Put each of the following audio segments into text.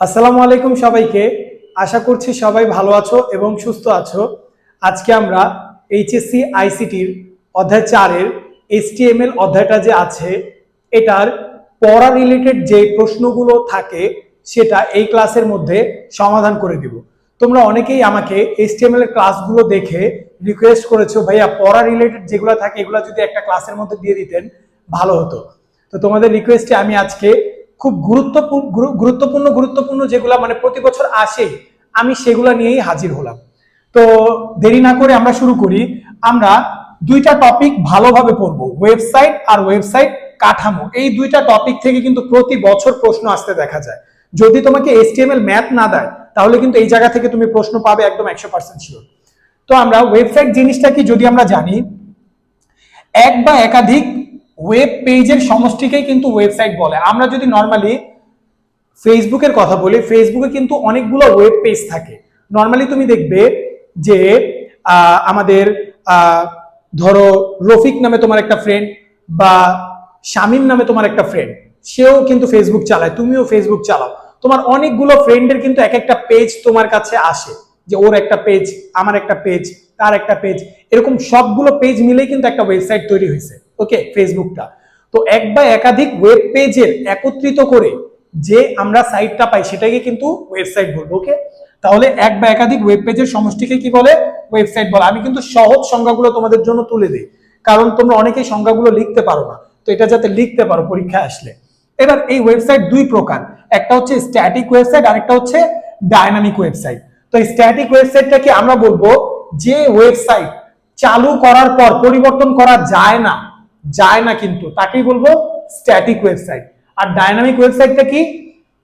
আসসালামু আলাইকুম সবাইকে। আশা করছি সবাই ভালো আছো এবং সুস্থ আছো। আজকে আমরা এইচএসসি আইসিটির অধ্যায় চারের এসটিএমএল অধ্যায়টা যে আছে, এটার পড়া রিলেটেড যে প্রশ্নগুলো থাকে, সেটা এই ক্লাসের মধ্যে সমাধান করে দিব। তোমরা অনেকেই আমাকে এসটিএমএল এর ক্লাসগুলো দেখে রিকোয়েস্ট করেছ, ভাইয়া, পড়া রিলেটেড যেগুলো থাকে, এগুলো যদি একটা ক্লাসের মধ্যে দিয়ে দিতেন, ভালো হতো। তো তোমাদের রিকোয়েস্টে আমি আজকে খুব গুরুত্বপূর্ণ গুরুত্বপূর্ণ গুরুত্বপূর্ণ যেগুলো মানে প্রতি বছর আসে, আমি সেগুলা নিয়েই হাজির হলাম। তো দেরি না করে আমরা শুরু করি। আমরা দুইটা টপিক ভালোভাবে পড়ব ওয়েবসাইট আর ওয়েবসাইট কাঠামো। এই দুইটা টপিক থেকে কিন্তু প্রতি বছর প্রশ্ন আসতে দেখা যায়। যদি তোমাকে এসটিএমএল ম্যাথ না দেয়, তাহলে কিন্তু এই জায়গা থেকে তুমি প্রশ্ন পাবে একদম একশো পার্সেন্ট শিওর তো আমরা ওয়েবসাইট জিনিসটা কি যদি আমরা জানি, এক বা একাধিক ওয়েব পেজের সমষ্টিকেই কিন্তু ওয়েবসাইট বলে। আমরা যদি নর্মালি ফেসবুকের কথা বলি ফেসবুকে কিন্তু অনেকগুলো ওয়েব পেজ থাকে। নর্মালি তুমি দেখবে যে আমাদের ধরো রফিক নামে তোমার একটা ফ্রেন্ড বা শামিম নামে তোমার একটা ফ্রেন্ড সেও কিন্তু ফেসবুক চালায়, তুমিও ফেসবুক চালাও। তোমার অনেকগুলো ফ্রেন্ডের কিন্তু এক একটা পেজ তোমার কাছে আসে, যে ওর একটা পেজ আমার একটা পেজ তার একটা পেজ এরকম সবগুলো পেজ মিলেই কিন্তু একটা ওয়েবসাইট তৈরি হয়েছে। ওকে ফেসবুকটা তো এক বা একাধিক ওয়েব পেজের একত্রিত করে যে আমরা সাইটটা পাই, সেটাকে কিন্তু ওয়েবসাইট বলব ওকে তাহলে এক বা একাধিক ওয়েব পেজের সমষ্টিকে কি বলে? ওয়েবসাইট বলে। আমি কিন্তু সহজ সংজ্ঞাগুলো তোমাদের জন্য তুলে দিই, কারণ তোমরা অনেকেই সংজ্ঞাগুলো লিখতে পারো না, তো এটা যাতে লিখতে পারো পরীক্ষায় আসলে। এবার এই ওয়েবসাইট দুই প্রকার, একটা হচ্ছে স্ট্যাটিক ওয়েবসাইট আর একটা হচ্ছে ডায়নামিক ওয়েবসাইট তো এই স্ট্যাটিক ওয়েবসাইটটা কি আমরা বলব? যে ওয়েবসাইট চালু করার পর পরিবর্তন করা যায় না যায় না কিন্তু। তাকেই বলব স্ট্যাটিক ওয়েবসাইট আর ডায়নামিক ওয়েবসাইটটা কি?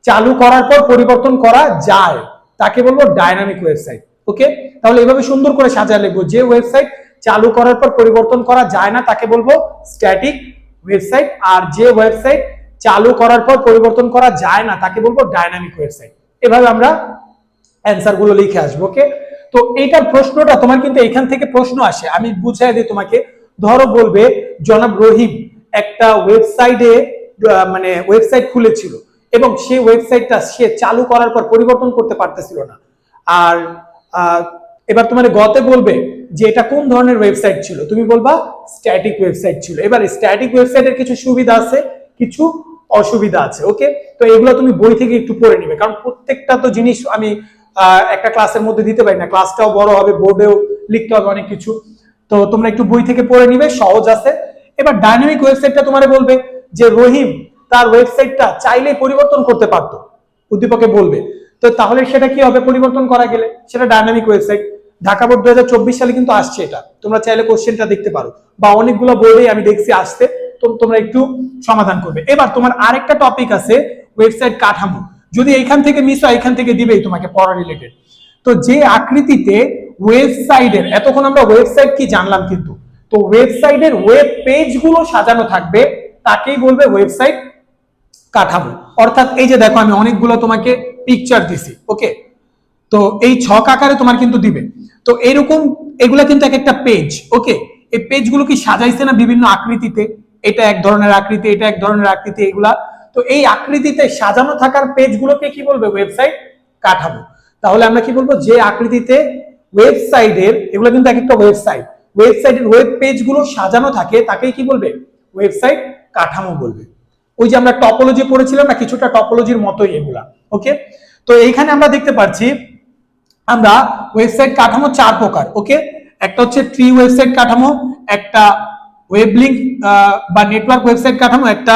চালু করার পর পরিবর্তন করা যায়। তাকে বলব ডায়নামিক ওয়েবসাইট ওকে? তাহলে এভাবে সুন্দর করে সাজায় লিখব। যে ওয়েবসাইট চালু করার পর পরিবর্তন করা যায় না, তাকে বলব স্ট্যাটিক ওয়েবসাইট আর যে ওয়েবসাইট চালু করার পর পরিবর্তন করা যায় না, তাকে বলব ডায়নামিক ওয়েবসাইট এভাবে আমরা অ্যান্সারগুলো লিখে আসব, ওকে? তো এইটার প্রশ্নটা তোমার কিন্তু এখান থেকে প্রশ্ন আসে। আমি বুঝাই দিই তোমাকে। ধরো বলবে, জনাব রহিম একটা ওয়েবসাইটে মানে ওয়েবসাইট খুলেছিল এবং সেই ওয়েবসাইটটা সে চালু করার পর পরিবর্তন করতে পারতেছিল না। আর এবার তোমার গতে বলবে যে এটা কোন ধরনের ওয়েবসাইট ছিল? তুমি বলবা স্ট্যাটিক ওয়েবসাইট ছিল। এবার স্ট্যাটিক ওয়েবসাইটের কিছু সুবিধা আছে, কিছু অসুবিধা আছে ওকে তো এগুলো তুমি বই থেকে একটু পড়ে নিবে। কারণ প্রত্যেকটা তো জিনিস আমি একটা ক্লাসের মধ্যে দিতে পারি না। ক্লাসটাও বড় হবে বোর্ডেও লিখতে হবে অনেক কিছু। তো তোমরা একটু বই থেকে পড়ে নিবে, সহজ আছে। এবার ডাইনামিক ওয়েবসাইটটা তোমারে বলবে যে, রহিম, তার ওয়েবসাইটটা চাইলে পরিবর্তন করতে পারতো। উদ্দীপকে বলবে। তো তাহলে সেটা কি হবে? পরিবর্তন করা গেলে সেটা ডাইনামিক ওয়েবসাইট ঢাকা বোর্ড দু হাজার চব্বিশ সালে কিন্তু আসছে এটা। তোমরা চাইলে কোশ্চেনটা দেখতে পারো। বা অনেকগুলো বোর্ডেই আমি দেখছি আসতে। তোমরা একটু সমাধান করবে। এবার তোমার আরেকটা টপিক আছে ওয়েবসাইট কাঠামো। যদি এইখান থেকে মিস হয় এখান থেকে দিবেই তোমাকে পড়া রিলেটেড তো যে আকৃতিতে ওয়েবসাইটের, এতক্ষণ আমরা ওয়েবসাইট কি জানলাম কিন্তু, তো ওয়েবসাইটের ওয়েব পেজগুলো সাজানো থাকবে, তাকেই বলবে ওয়েবসাইট কাঠামো। অর্থাৎ এই যে দেখো, আমি অনেকগুলো তোমাকে পিকচার দিছি ওকে তো এই ছক আকারে তোমার কিন্তু দিবে। তো এরকম, এগুলা কিন্তু এক একটা পেজ ওকে এই পেজগুলো কি সাজাইছে না বিভিন্ন আকৃতিতে? এটা এক ধরনের আকৃতি, এটা এক ধরনের আকৃতি, এগুলা। তো এই আকৃতিতে সাজানো থাকার পেজগুলোকে কি বলবে? ওয়েবসাইট কাঠামো। তাহলে আমরা কি বলব? যে আকৃতিতে ওয়েবসাইটের, এগুলো কিন্তু এক একটা ওয়েবসাইট, ওয়েবসাইটের ওয়েব পেজগুলো সাজানো থাকে, তাকেই কি বলবে? ওয়েবসাইট কাঠামো বলবে। ওই যে আমরা টপোলজি পড়েছিলাম না, কিছুটা টপোলজির মতোই এগুলা, ওকে? তো এইখানে আমরা দেখতে পাচ্ছি আমরা ওয়েবসাইট কাঠামো চার প্রকার, ওকে? একটা হচ্ছে ট্রি ওয়েবসাইট কাঠামো, একটা ওয়েব বা নেটওয়ার্ক ওয়েবসাইট কাঠামো, একটা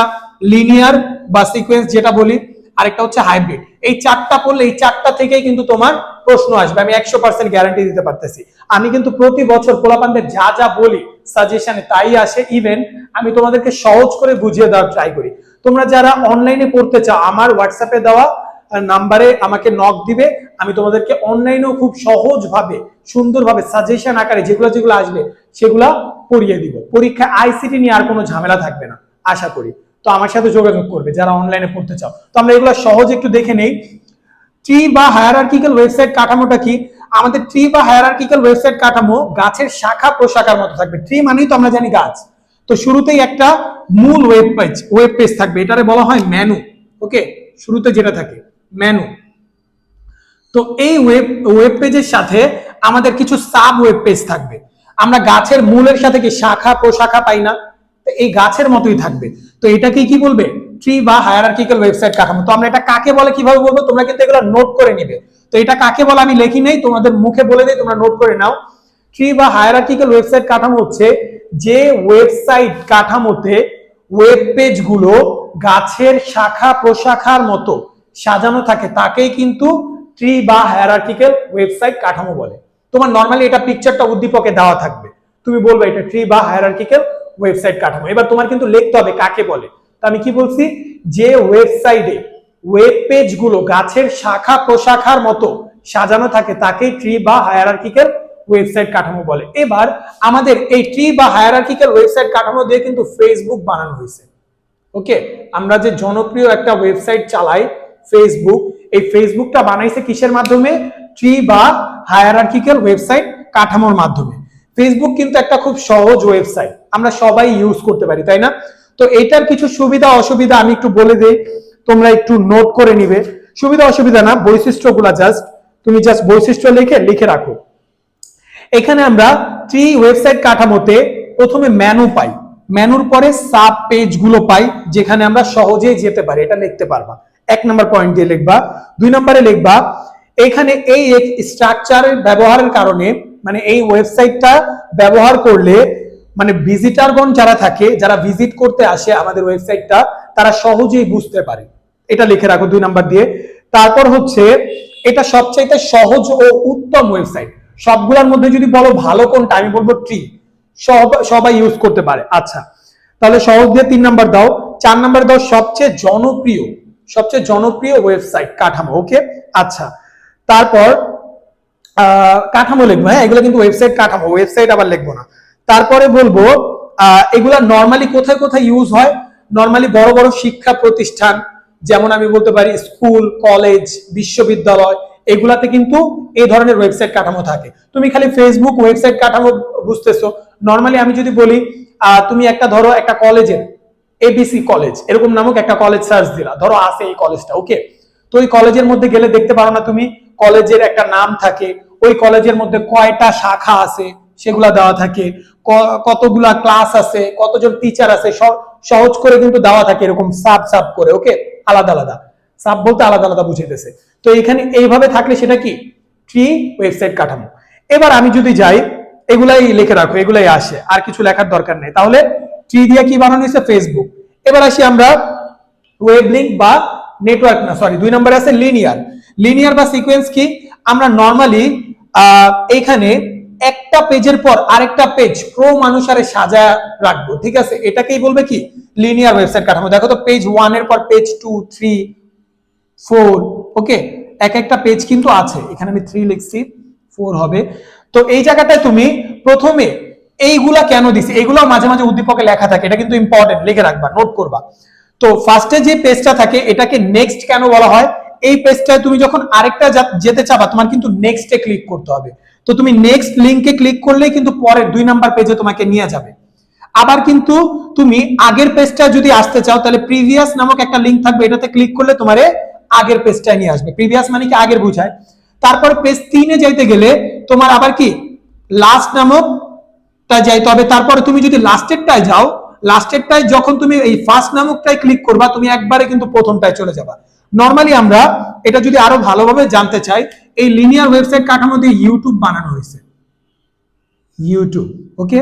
লিনিয়ার বা সিকোয়েন্স যেটা বলি আরেকটা হচ্ছে হাইব্রিড এই চারটা পড়লে, এই চারটা থেকেই কিন্তু তোমার প্রশ্ন আসবে। আমি একশো পার্সেন্ট গ্যারান্টি দিতে পারতেছি। আমি কিন্তু প্রতি বছর পোলাপানদের যা যা বলি সাজেশনে তাই আসে। ইভেন আমি তোমাদেরকে সহজ করে বুঝিয়ে দেওয়ার ট্রাই করি। তোমরা যারা অনলাইনে পড়তে চাও, আমার হোয়াটসঅ্যাপে দেওয়া নাম্বারে আমাকে নক দিবে। আমি তোমাদেরকে অনলাইনেও খুব সহজভাবে, সুন্দরভাবে সাজেশন আকারে যেগুলো যেগুলো আসবে, সেগুলা পড়িয়ে দিব। পরীক্ষা আইসিটি নিয়ে আর কোনো ঝামেলা থাকবে না, আশা করি। তো আমার সাথে যোগাযোগ করবে, যারা অনলাইনে পড়তে চাও। তো আমরা এগুলো সহজ একটু দেখে নেই। ট্রি বা হায়ারার্কিক্যাল ওয়েবসাইট কাঠামোটা কি? আমাদের ট্রি বা হায়ারার্কিক্যাল ওয়েবসাইট কাঠামো গাছের শাখা প্রশাখার মতো থাকবে। ট্রি মানেই তো আমরা জানি গাছ। তো শুরুতেই একটা মূল ওয়েব পেজ ওয়েব পেজ থাকবে। এটারে বলা হয় মেনু ওকে শুরুতে যেটা থাকে মেনু তো এই ওয়েব ওয়েব পেজের সাথে আমাদের কিছু সাব ওয়েব পেজ থাকবে। আমরা গাছের মূলের সাথে কি শাখা, প্রশাখা পাই না? তো এই গাছের মতোই থাকবে। তো এটাকে কি বলবে? ট্রি বা হায়ারার্কিক্যাল ওয়েবসাইট কাঠামো। তো আমরা এটা কাকে বলে, কীভাবে বলব? তোমরা কিন্তু এগুলো নোট করে নিবে। তো এটা কাকে বলে আমি লিখি নেই, তোমাদের মুখে বলে দিই, তোমরা নোট করে নাও। ট্রি বা হায়ারার্কিক্যাল ওয়েবসাইট কাঠামো হচ্ছে যে ওয়েবসাইট কাঠামোতে ওয়েব পেজগুলো গাছের শাখা প্রশাখার মতো সাজানো থাকে, তাকেই কিন্তু ট্রি বা হায়ারার্কিক্যাল ওয়েবসাইট কাঠামো বলে। তোমার নর্মালি এটা পিকচারটা উদ্দীপকে দেওয়া থাকবে। তুমি বলবে এটা ট্রি বা হায়ারার্কিক্যাল ওয়েবসাইট কাঠামো। এবার তোমার কিন্তু লিখতে হবে কাকে বলে। তো আমি কি বলছি? যে ওয়েবসাইটে ওয়েব পেজগুলো গাছের শাখা প্রশাখার মতো সাজানো থাকে তাকে ট্রি বা হায়ারার্কিক্যাল ওয়েবসাইট কাঠামো বলে। এবার আমাদের এই ট্রি বা হায়ারার্কিক্যাল ওয়েবসাইট কাঠামো দিয়ে কিন্তু ফেসবুক বানানো হয়েছে। ওকে আমরা যে জনপ্রিয় একটা ওয়েবসাইট চালাই ফেসবুক এই ফেসবুকটা বানাইছে কিসের মাধ্যমে? ট্রি বা হায়ারার্কিক্যাল ওয়েবসাইট কাঠামোর মাধ্যমে। ফেসবুক কিন্তু একটা খুব সহজ ওয়েবসাইট আমরা সবাই ইউজ করতে পারি, তাই না? তো এটার কিছু সুবিধা, অসুবিধা আমি একটু বলে দেই, তোমরা একটু নোট করে নিবে। সুবিধা, অসুবিধা না, বৈশিষ্ট্যগুলা জাস্ট তুমি জাস্ট বৈশিষ্ট্য লিখে লিখে রাখো। এখানে আমরা ট্রি ওয়েবসাইট কাঠামোতে প্রথমে ম্যানু পাই। ম্যানুর পরে সাব পেজগুলো পাই, যেখানে আমরা সহজেই যেতে পারি, এটা লিখতে পারবা। এক নম্বর পয়েন্ট দিয়ে লিখবা, দুই নম্বরে লিখবা, এখানে এই স্ট্রাকচারের ব্যবহারের কারণে মানে এই ওয়েবসাইটটা ব্যবহার করলে মানে ভিজিটারগণ যারা থাকে, যারা ভিজিট করতে আসে আমাদের ওয়েবসাইটটা, তারা সহজেই বুঝতে পারে। এটা লিখে রাখো দুই নাম্বার দিয়ে। তারপর হচ্ছে, এটা সবচাইতে সহজ ও উত্তম ওয়েবসাইট। সবগুলোর মধ্যে যদি বলো ভালো কোনটা, আমি বলব ট্রি। সব, সবাই ইউজ করতে পারে। আচ্ছা তাহলে সহজ দিয়ে তিন নাম্বার দাও। চার নাম্বার দাও সবচেয়ে জনপ্রিয় সবচেয়ে জনপ্রিয় ওয়েবসাইট কাঠামো। ওকে আচ্ছা তারপর কাঠামো লিখব হ্যাঁ? এগুলো কিন্তু ওয়েবসাইট কাঠামো ওয়েবসাইট আবার লিখব না। তারপরে বলব এগুলা নর্মালি কোথায় কোথায় ইউজ হয়? নর্মালি বড় বড় শিক্ষা প্রতিষ্ঠান, যেমন আমি বলতে পারি স্কুল কলেজ বিশ্ববিদ্যালয়, এগুলাতে কিন্তু এই ধরনের ওয়েবসাইট কাঠামো থাকে। তুমি খালি ফেসবুক ওয়েবসাইট কাঠামো বুঝতেছো। নর্মালি আমি যদি বলি তুমি একটা ধরো একটা কলেজের এবিসি কলেজ এরকম নামক একটা কলেজ সার্চ দিলা। ধরো আছে এই কলেজটা ওকে তো ওই কলেজের মধ্যে গেলে দেখতে পারো না তুমি, কলেজের একটা নাম থাকে। ওই কলেজের মধ্যে কয়টা শাখা আছে সেগুলা দেওয়া থাকে। কতগুলা ক্লাস আছে, কতজন টিচার আছে সহজ করে কিন্তু দেওয়া থাকে এরকম সাব সাব করে, ওকে? আলাদা আলাদা। সাব বলতে আলাদা আলাদা বুঝাইতেছে। তো এখানে এইভাবে থাকলে সেটা কি? ট্রি ওয়েবসাইট কাঠামো। এবার আমি যদি যাই, এগুলাই লিখে রাখো, এগুলাই আসে, আর কিছু লেখার দরকার নেই। তাহলে ট্রি দিয়ে কি বানানো হয়েছে? ফেসবুক এবার আসি আমরা ওয়েব লিঙ্ক বা নেটওয়ার্ক না সরি দুই নম্বরে আছে লিনিয়ার লিনিয়ার বা সিকোয়েন্স কি? আমরা নর্মালি এখানে একটা পেজের পর আরেকটা পেজ ক্রম অনুসারে সাজা রাখব, ঠিক আছে? এটাকেই বলবে কি? লিনিয়ার ওয়েবসাইট কাঠামো। দেখো তো পেজ ওয়ানের পর page two three four okay এক একটা পেজ কিন্তু আছে। এখানে আমি থ্রি লিখছি ফোর হবে। তো এই জায়গাটায় তুমি প্রথমে এইগুলা কেন দিছি? এইগুলো মাঝে মাঝে উদ্দীপকে লেখা থাকে। এটা কিন্তু ইম্পর্টেন্ট লিখে রাখবা নোট করবা। তো ফার্স্টে যে পেজটা থাকে, এটাকে নেক্সট কেন বলা হয়? এই পেজটায় তুমি যখন আরেকটা যেতে চাবা, তোমার কিন্তু নেক্সটে ক্লিক করতে হবে। তো তুমি নেক্সট লিংকে ক্লিক করলেই কিন্তু পরের দুই নাম্বার পেজে তোমাকে নিয়ে যাবে। আবার কিন্তু তুমি আগের পেজটা যদি আসতে চাও, তাহলে প্রিভিয়াস নামক একটা লিঙ্ক থাকবে, এটাতে ক্লিক করলে তোমারে আগের পেজটায় নিয়ে আসবে। প্রিভিয়াস মানে কি আগের বোঝায়? তারপর পেজ তিনে যাইতে গেলে তোমার আবার কি? লাস্ট নামক টা যাইতে হবে। তারপরে তুমি যদি লাস্টেরটায় যাও লাস্টেরটায় যখন তুমি এই ফার্স্ট নামকটায় ক্লিক করবা, তুমি একবারে কিন্তু প্রথমটায় চলে যাবা। নর্মালি আমরা এটা যদি আরও ভালোভাবে জানতে চাই, এই লিনিয়ার ওয়েবসাইট কাঠামো দিয়ে ইউটিউব বানানো হয়েছে। ইউটিউব ওকে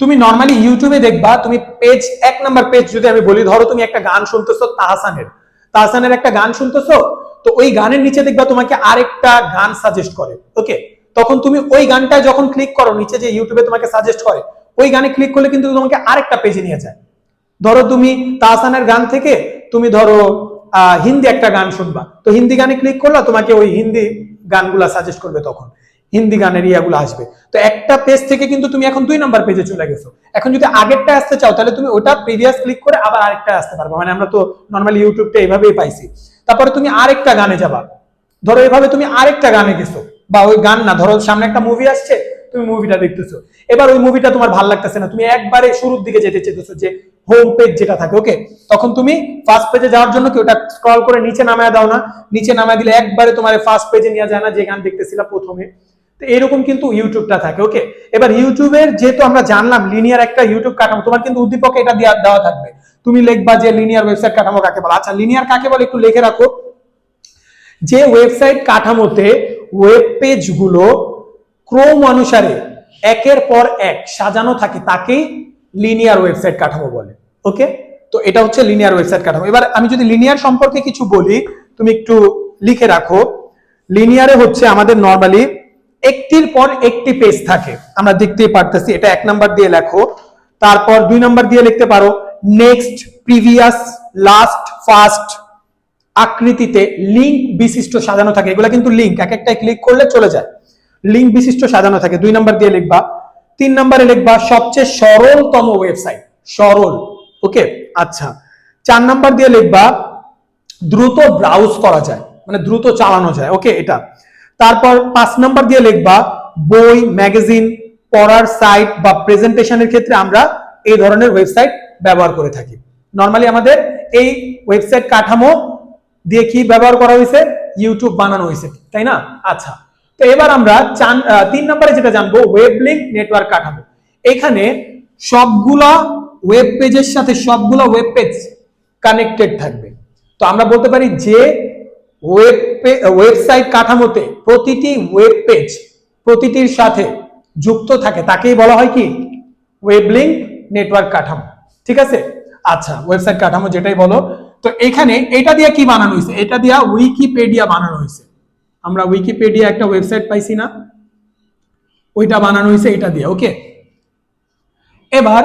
তুমি নর্মালি ইউটিউবে দেখবা, তুমি পেজ এক নাম্বার পেজ যদি আমি বলি, ধরো তুমি একটা গান শুনতেছো, তাহসানের। তাহসানের একটা গান শুনতেছো, তো ওই গানের নিচে দেখবা তোমাকে আরেকটা গান সাজেস্ট করে ওকে তখন তুমি ওই গানটা যখন ক্লিক করো, নিচে যে ইউটিউবে তোমাকে সাজেস্ট করে ওই গানে ক্লিক করলে কিন্তু তোমাকে আরেকটা পেজে নিয়ে যায়। ধরো তুমি তাহসানের গান থেকে তুমি ধরো হিন্দি একটা গান শুনবা। তো হিন্দি গানে ক্লিক করলে, তোমাকে ওই হিন্দি গানগুলা সাজেস্ট করবে তখন। হিন্দি গানের ইয়াগুলো আসবে। তো একটা পেজ থেকে কিন্তু তুমি এখন দুই নাম্বার পেজে চলে গেছো। এখন যদি আগেরটা আসতে চাও, তাহলে তুমি ওটা প্রিভিয়াস ক্লিক করে আবার আরেকটা আসতে পারবে। মানে আমরা তো নর্মালি ইউটিউবটা এইভাবেই পাইছি। তারপরে তুমি আরেকটা গানে যাবা। ধরো এভাবে তুমি আরেকটা গানে গেছো। বা ওই গান না, ধরো সামনে একটা মুভি আসছে তুমি মুভিটা দেখতেছো। এবার ওই মুভিটা তোমার ভালো লাগতেছে না। তুমি একবারে শুরুর দিকে যেতে চাইতেছো যে হোম পেজ যেটা থাকে ওকে তখন তুমি ফার্স্ট পেজে যাওয়ার জন্য কি ওটা স্ক্রল করে নিচে নামায় দাও না? নিচে নামায় দিলে একবারে তোমার ফার্স্ট পেজে নিয়ে যায় না, যেখানে দেখতেছিলা প্রথমে। তো এরকম কিন্তু ইউটিউবটা থাকে ওকে এবার ইউটিউবের যেহেতু আমরা জানলাম লিনিয়ার একটা ইউটিউব কাঠামো, তোমার কিন্তু উদ্দীপকে এটা দেওয়া দেওয়া থাকবে। তুমি লিখবা যে লিনিয়ার ওয়েবসাইট কাঠামো কাকে বলে। আচ্ছা লিনিয়ার কাকে বলে একটু লিখে রাখো। যে ওয়েবসাইট কাঠামোতে ওয়েব পেজগুলো ক্রম অনুসারে একের পর এক সাজানো থাকে তাকেই লিনিয়ার ওয়েবসাইট কাঠামো বলে ওকে তো এটা হচ্ছে লিনিয়ার ওয়েবসাইট কাঠামো। এবার আমি যদি লিনিয়ার সম্পর্কে কিছু বলি, তুমি একটু লিখে রাখো। লিনিয়ারে হচ্ছে আমাদের নর্মালি একটির পর একটি পেজ থাকে। আমরা দেখতেই পারতেছি, এটা এক নাম্বার দিয়ে লেখো। তারপর দুই নাম্বার দিয়ে লিখতে পারো নেক্সট প্রিভিয়াস লাস্ট ফার্স্ট আকৃতিতে লিঙ্ক বিশিষ্ট সাজানো থাকে। এগুলা কিন্তু লিঙ্ক এক একটা ক্লিক করলে চলে যায়। লিঙ্ক বিশিষ্ট সাজানো থাকে, দুই নাম্বার দিয়ে লিখবা। তিন নাম্বারে লিখবা সবচেয়ে সরলতম ওয়েবসাইট, সরল, ওকে? আচ্ছা। চার নাম্বার দিয়ে লিখবা দ্রুত ব্রাউজ করা যায় মানে দ্রুত চালানো যায়, ওকে? এটা। তারপর পাঁচ নাম্বার দিয়ে লিখবা বই ম্যাগাজিন পড়ার সাইট বা প্রেজেন্টেশনের ক্ষেত্রে আমরা এই ধরনের ওয়েবসাইট ব্যবহার করে থাকি। নর্মালি আমাদের এই ওয়েবসাইট কাঠামো দিয়ে কি ব্যবহার করা হয়েছে? ইউটিউব বানানো হয়েছে, তাই না? আচ্ছা। তো এবার আমরা চান তিন নম্বরে যেটা জানব ওয়েব লিঙ্ক নেটওয়ার্ক কাঠামো। এখানে সবগুলা ওয়েব পেজের সাথে সবগুলা ওয়েব পেজ কানেক্টেড থাকবে। তো আমরা বলতে পারি যে ওয়েব ওয়েবসাইট কাঠামোতে প্রতিটি ওয়েব পেজ প্রতিটির সাথে যুক্ত থাকে, তাকেই বলা হয় কি? ওয়েব লিঙ্ক নেটওয়ার্ক কাঠামো। ঠিক আছে? আচ্ছা ওয়েবসাইট কাঠামো যেটাই বলো। তো এখানে এটা দিয়ে কি বানানো হয়েছে? এটা দিয়া উইকিপিডিয়া বানানো হয়েছে। আমরা উইকিপিডিয়া একটা ওয়েবসাইট পাইছি না। ওইটা বানানো হয়েছে এটা দিয়ে ওকে এবার,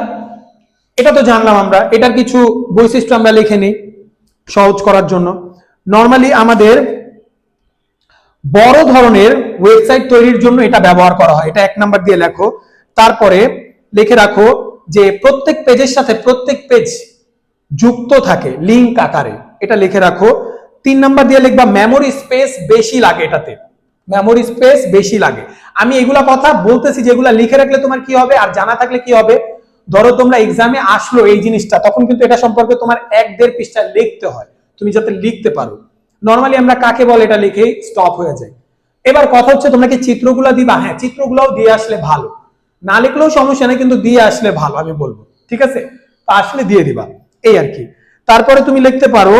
এটা তো জানলাম আমরা, এটার কিছু বৈশিষ্ট্য আমরা লিখে নিই সহজ করার জন্য। নর্মালি আমাদের বড় ধরনের ওয়েবসাইট তৈরির জন্য এটা ব্যবহার করা হয়। এটা এক নাম্বার দিয়ে লেখো। তারপরে লিখে রাখো যে প্রত্যেক পেজের সাথে প্রত্যেক পেজ যুক্ত থাকে লিঙ্ক আকারে। এটা লিখে রাখো। তিন নাম্বার দিয়ে লিখবা মেমোরি স্পেস বেশি লাগে এটাতে। মেমোরি স্পেস বেশি লাগে। আমি এগুলা কথা বলতেছি, যেগুলা লিখে রাখলে তোমার কি হবে আর জানা থাকলে কি হবে? ধরো তোমরা এক্সামে আসলো এই জিনিসটা, তখন কিন্তু এটা সম্পর্কে তোমার এক দেড় পৃষ্ঠা লিখতে হয়, তুমি যাতে লিখতে পারো। নর্মালি আমরা কাকে বলে এটা লিখে স্টপ হয়ে যায়। এবার কথা হচ্ছে, তোমরা কি চিত্রগুলো দিবা? হ্যাঁ চিত্রগুলোও দিয়ে আসলে ভালো। না লিখলেও সমস্যা নেই, কিন্তু দিয়ে আসলে ভালো, আমি বলব। ঠিক আছে? আসলে দিয়ে দিবা। এই আর কি। তারপরে তুমি লিখতে পারো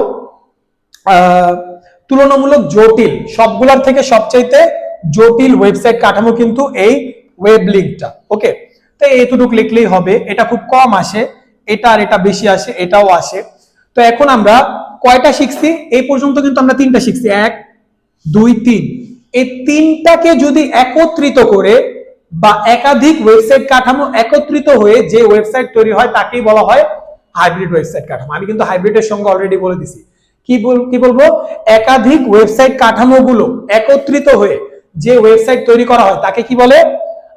তুলনামূলক জটিল, সবগুলার থেকে সবচাইতে জটিল ওয়েবসাইট কাঠামো কিন্তু এই ওয়েব লিঙ্কটা ওকে তো এইটুকু লিখলেই হবে, এটা খুব কম আসে, এটা আর এটা বেশি আসে, এটাও আসে। তো এখন আমরা কয়টা শিখছি? এই পর্যন্ত কিন্তু আমরা তিনটা শিখছি, এক, দুই, তিন। এই তিনটাকে যদি একত্রিত করে বা একাধিক ওয়েবসাইট কাঠামো একত্রিত হয়ে যে ওয়েবসাইট তৈরি হয়, তাকেই বলা হয় হাইব্রিড ওয়েবসাইট কাঠামো। আমি কিন্তু হাইব্রিডের সঙ্গে অলরেডি বলে দিছি। কি বল কি বলব? একাধিক ওয়েবসাইট কাঠামোগুলো একত্রিত হয়ে যে ওয়েবসাইট তৈরি করা হয়, তাকে কি বলে?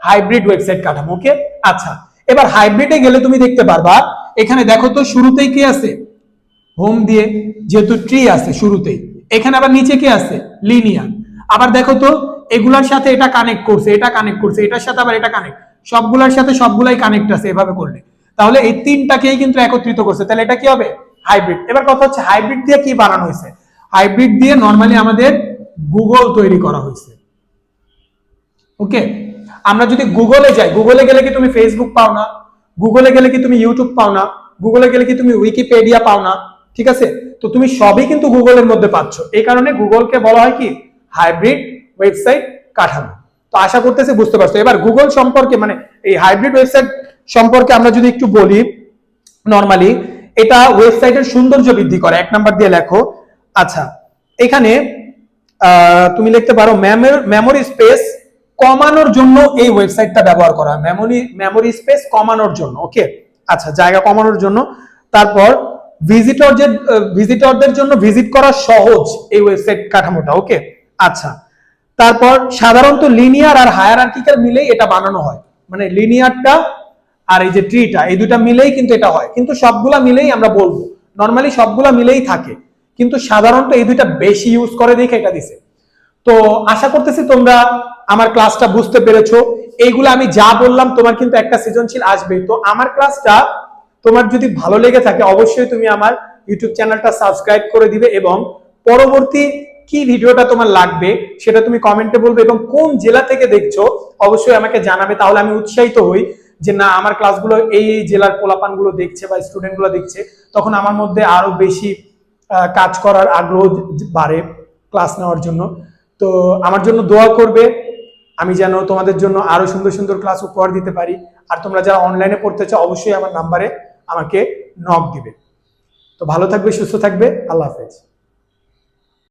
হাইব্রিড ওয়েবসাইট কাঠামো। ওকে আচ্ছা এবার হাইব্রিডে গেলে তুমি দেখতে পারবা, এখানে দেখো তো শুরুতেই কি আছে? হোম দিয়ে যেহেতু ট্রি আছে শুরুতেই। এখানে আবার নিচে কি আছে? লিনিয়ার আবার দেখো তো, এগুলার সাথে এটা কানেক্ট করছে, এটা কানেক্ট করছে, এটার সাথে আবার এটা কানেক্ট সবগুলার সাথে সবগুলাই কানেক্ট আছে এভাবে করলে। তাহলে এই তিনটাকেই কিন্তু একত্রিত করছে। তাহলে এটা কি হবে? হাইব্রিড এবার কথা হচ্ছে হাইব্রিড দিয়ে কি বানানো হয়েছে? হাইব্রিড দিয়ে নর্মালি আমাদের গুগল তৈরি করা হয়েছে। ওকে আমরা যদি গুগলে যাই গুগলে গেলে কি তুমি ফেসবুক পাও না? গুগলে গেলে কি তুমি ইউটিউব পাও না? গুগলে গেলে কি তুমি উইকিপিডিয়া পাও না? ঠিক আছে? তো তুমি সবই কিন্তু গুগলের মধ্যে পাচ্ছ। এই কারণে গুগলকে বলা হয় কি? হাইব্রিড ওয়েবসাইট কাঠামো। তো আশা করতেছি বুঝতে পারছ। এবার গুগল সম্পর্কে মানে এই হাইব্রিড ওয়েবসাইট সম্পর্কে আমরা যদি একটু বলি নর্মালি এটা ওয়েবসাইটের সৌন্দর্য বৃদ্ধি করে। এক নাম্বার দিয়ে লেখো। আচ্ছা এখানে তুমি লিখতে পারো মেমোরি স্পেস কমানোর জন্য এই ওয়েবসাইটটা ব্যবহার করা মেমোরি মেমোরি স্পেস কমানোর জন্য ওকে আচ্ছা জায়গা কমানোর জন্য। তারপর ভিজিটরদের ভিজিটরদের জন্য ভিজিট করা সহজ এই ওয়েবসাইট কাঠামোটা ওকে আচ্ছা তারপর সাধারণত লিনিয়ার আর হায়ারার্কিক্যাল মিলেই এটা বানানো হয়। মানে লিনিয়ারটা আর এই যে ট্রিটা এই দুটা মিলেই কিন্তু এটা হয়। কিন্তু সবগুলা মিলেই আমরা বলব। নর্মালি সবগুলা মিলেই থাকে। কিন্তু সাধারণত এই দুইটা বেশি ইউজ করে দেখে এটা দিছে। তো আশা করতেছি তোমরা আমার ক্লাসটা বুঝতে পেরেছ। এইগুলো আমি যা বললাম, তোমার কিন্তু একটা সৃজনশীল আসবে তো আমার ক্লাসটা তোমার যদি ভালো লেগে থাকে, অবশ্যই তুমি আমার ইউটিউব চ্যানেলটা সাবস্ক্রাইব করে দিবে এবং পরবর্তী কি ভিডিওটা তোমার লাগবে, সেটা তুমি কমেন্টে বলবে এবং কোন জেলা থেকে দেখছ, অবশ্যই আমাকে জানাবে। তাহলে আমি উৎসাহিত হই। যে না, আমার ক্লাসগুলো এই এই জেলার পোলাপানগুলো দেখছে বা স্টুডেন্টগুলো দেখছে, তখন আমার মধ্যে আরও বেশি কাজ করার আগ্রহ বাড়ে ক্লাস নেওয়ার জন্য। তো আমার জন্য দোয়া করবে, আমি যেন তোমাদের জন্য আরও সুন্দর সুন্দর ক্লাস উপহার দিতে পারি। আর তোমরা যারা অনলাইনে পড়তে চাও, অবশ্যই আমার নাম্বারে আমাকে নক দিবে। তো ভালো থাকবে, সুস্থ থাকবে, আল্লাহ হাফেজ।